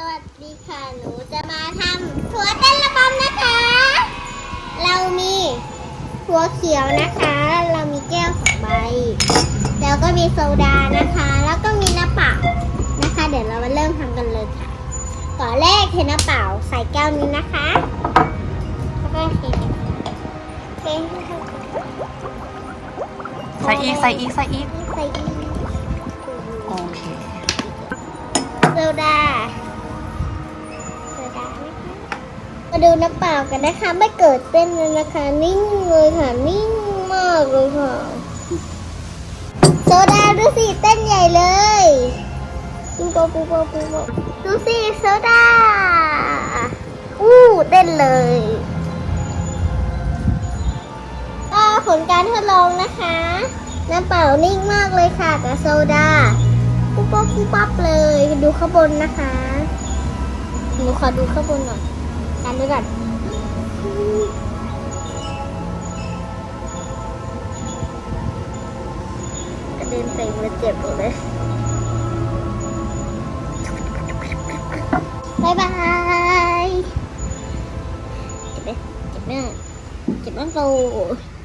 สวัสดีค่ะ หนูจะมาทำถั่วเต้นระบำนะคะ เรามีถั่วเขียวนะคะ เรามีแก้วสองใบ แล้วก็มีโซดานะคะ แล้วก็มีน้ำเปล่านะคะ เดี๋ยวเรามาเริ่มทำกันเลยค่ะ ก่อนแรกเทน้ำเปล่าใส่แก้วนี้นะคะแล้วก็เทเทให้เข้ากันใส่อีกใส่อีกใส่อีกใส่อีก มาดูน้ำเปล่ากันนะคะ ไม่เกิดเต้นเลยนะคะ นิ่งเลยค่ะ นิ่งมากเลยค่ะ โซดาดูสิเต้นใหญ่เลยปูปอปูปอปูปดูสิโซดา อู้เต้นเลยก็ผลการทดลองนะคะ น้ำเปล่านิ่งมากเลยค่ะกับโซดาปุ๊บปั๊บปุ๊บปั๊บเลย ดูข้างบนนะคะหนูขอดูข้างบนหน่อย กันด้วยกันกระเด็นใส่มือเจ็บหมดเลยบายบายเจ็บไหมเจ็บไหมเจ็บมากเลย